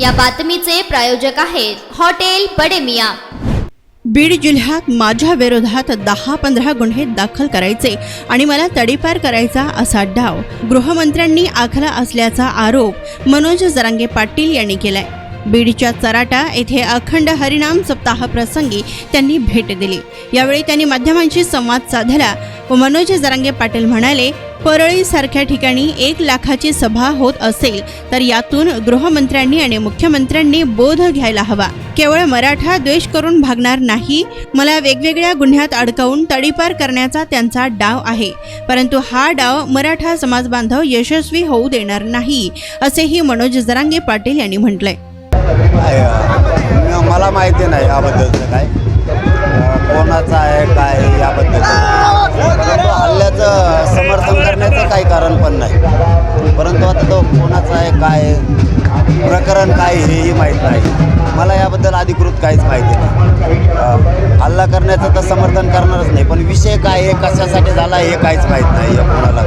या बातमीचे प्रायोजक आहेत हॉटेल बडेमिया. बीड जिल्ह्यात माझ्या विरोधात दहा पंधरा गुन्हे दाखल करायचे आणि मला तडीपार करायचा असा डाव. गृहमंत्र्यांनी आखला असल्याचा आरोप मनोज जरांगे पाटील यांनी केलाय. बीडच्या चराटा येथे अखंड हरिनाम सप्ताह प्रसंगी त्यांनी भेट दिली. यावेळी त्यांनी माध्यमांशी संवाद साधला व मनोज जरांगे पाटील म्हणाले परळीसारख्या ठिकाणी एक लाखाची सभा होत असेल तर यातून गृहमंत्र्यांनी आणि मुख्यमंत्र्यांनी बोध घ्यायला हवा. केवळ मराठा द्वेष करून भागणार नाही मला वेगवेगळ्या गुन्ह्यात अडकवून तडीपार करण्याचा त्यांचा डाव आहे परंतु हा डाव मराठा समाज बांधव यशस्वी होऊ देणार नाही असेही मनोज जरांगे पाटील यांनी म्हटलंय. काय मला माहिती नाही याबद्दलचं काय. कोणाचं आहे काय याबद्दल. हल्ल्याचं समर्थन करण्याचं काही कारण पण नाही. परंतु आता तो कोणाचा आहे काय प्रकरण काय हेही माहीत नाही. मला याबद्दल अधिकृत काहीच माहिती नाही. हल्ला करण्याचं तर समर्थन करणारच नाही पण विषय काय हे कशासाठी झाला हे काहीच माहीत नाही कोणाला.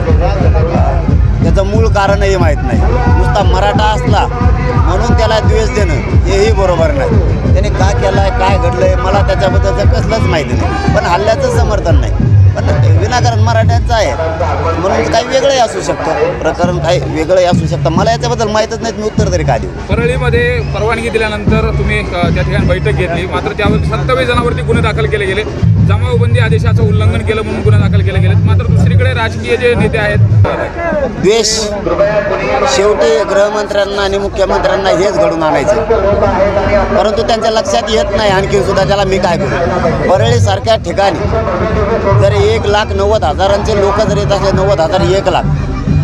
त्याचं मूळ कारणही माहीत नाही. नुसता मराठा असला म्हणून त्याला द्वेष देणं हेही बरोबर नाही. त्याने का केलं आहे काय घडलं आहे मला त्याच्याबद्दलचं कसलंच माहिती नाही. पण हल्ल्याचं समर्थन नाही. पण विनाकारण मराठ्यांचं आहे. म्हणून काही वेगळंही असू शकतं. प्रकरण काही वेगळंही असू शकतं. मला याच्याबद्दल माहीतच नाहीत मी उत्तर तरी का देऊ? परळीमध्ये परवानगी दिल्यानंतर तुम्ही त्या ठिकाणी बैठक घेतली. मात्र त्यावर सत्तावीस जणांवरती गुन्हे दाखल केले गेले. जमावबंदी आदेशाचं उल्लंघन केलं म्हणून गुन्हे दाखल केले गेले मात्र दुसरीकडे राजकीय जे नेते आहेत द्वेष. शेवटी गृहमंत्र्यांना आणि मुख्यमंत्र्यांना हेच घडून आणायचं. परंतु त्यांच्या लक्षात येत नाही आणखी सुद्धा त्याला मी काय करू? परळीसारख्या ठिकाणी जर एक लाख नव्वद हजारांचे लोक जर येत असले नव्वद हजार एक लाख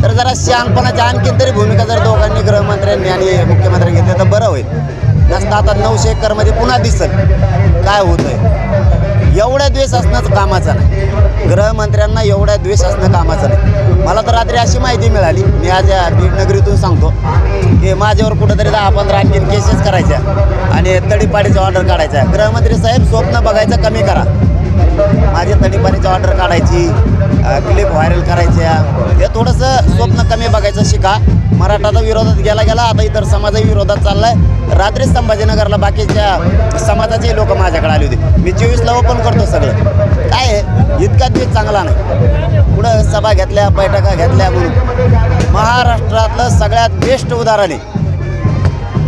तर जरा शहाणपणाची आणखी तरी भूमिका जर दोघांनी गृहमंत्र्यांनी आणि मुख्यमंत्र्यांनी घेतली तर बरं होईल. नसतं आता नऊशे एकरमध्ये पुन्हा दिसल. काय होतंय? एवढा द्वेष असणंच कामाचं नाही. गृहमंत्र्यांना एवढा द्वेष असणं कामाचं नाही. मला तर रात्री अशी माहिती मिळाली मी आज या बीड नगरीतून सांगतो की माझ्यावर कुठंतरी दहा पंधरा आणखीन केसेस करायच्या आणि तडीपाडीचा ऑर्डर काढायचा. गृहमंत्री साहेब स्वप्न बघायचं कमी करा. माझी तडीपाडीची ऑर्डर काढायची क्लिप व्हायरल करायच्या. हे थोडंसं स्वप्न कमी बघायचं शिका. मराठाचा विरोधात गेला गेला आता इतर समाजाही विरोधात चाललाय. रात्री संभाजीनगरला बाकीच्या समाजाचे लोक माझ्याकडे आले होते. मी चोवीसला ओपन करतो सगळं. काय आहे इतका दिवस चांगला नाही. पुढं सभा घेतल्या बैठका घेतल्या म्हणून. महाराष्ट्रातलं सगळ्यात बेस्ट उदाहरण आहे.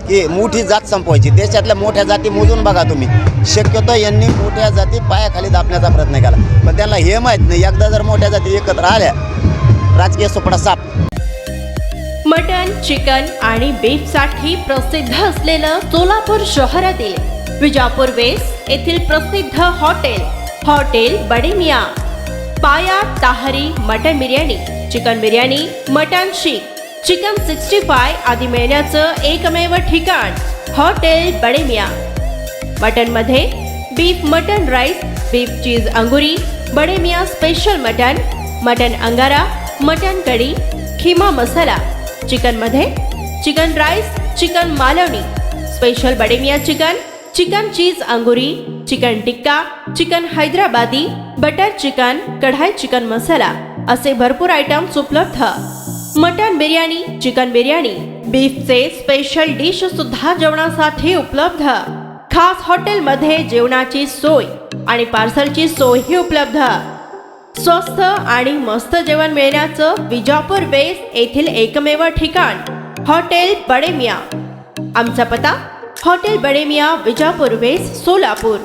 की मोठी जात संपवायची. देशातल्या मोठ्या जाती मोजून बघा तुम्ही. शक्यतो यांनी मोठ्या जाती पायाखाली दाबण्याचा प्रयत्न केला. पण त्यांना हे माहीत नाही. एकदा जर मोठ्या जाती एकत्र आल्या राजकीय सुपडा साप. मटन चिकन आणि बीफसाठी प्रसिद्ध असलेलं सोलापूर शहरातील विजापूर वेस्ट येथील प्रसिद्ध हॉटेल हॉटेल बडेमिया. पाया tahari mutton biryani chicken biryani mutton seekh. Chicken sixty five आदी मिळण्याचं एकमेव ठिकाण hotel Bademiya. मटनमध्ये beef mutton rice beef cheese अंगुरी बडेमिया स्पेशल मटन मटन अंगारा मटन कढी खिमा मसाला. चिकनमध्ये chicken rice chicken Malvani. Special Bademiya chicken chicken cheese अंगुरी chicken tikka chicken Hyderabadi butter chicken kadai chicken masala. असे भरपूर आयटम्स उपलब्ध. मटन बिर्याणी चिकन बिर्याणी बीफचे special dish सुद्धा जेवणासाठी उपलब्ध. खास हॉटेलमध्ये जेवणाची सोय आणि पार्सलची सोयही उपलब्ध. स्वस्त आणि मस्त जेवण मिळण्याचं विजापूर बेस येथील एकमेव ठिकाण हॉटेल बडेमिया. आमचा पता हॉटेल बडेमिया विजापूर बेस सोलापूर.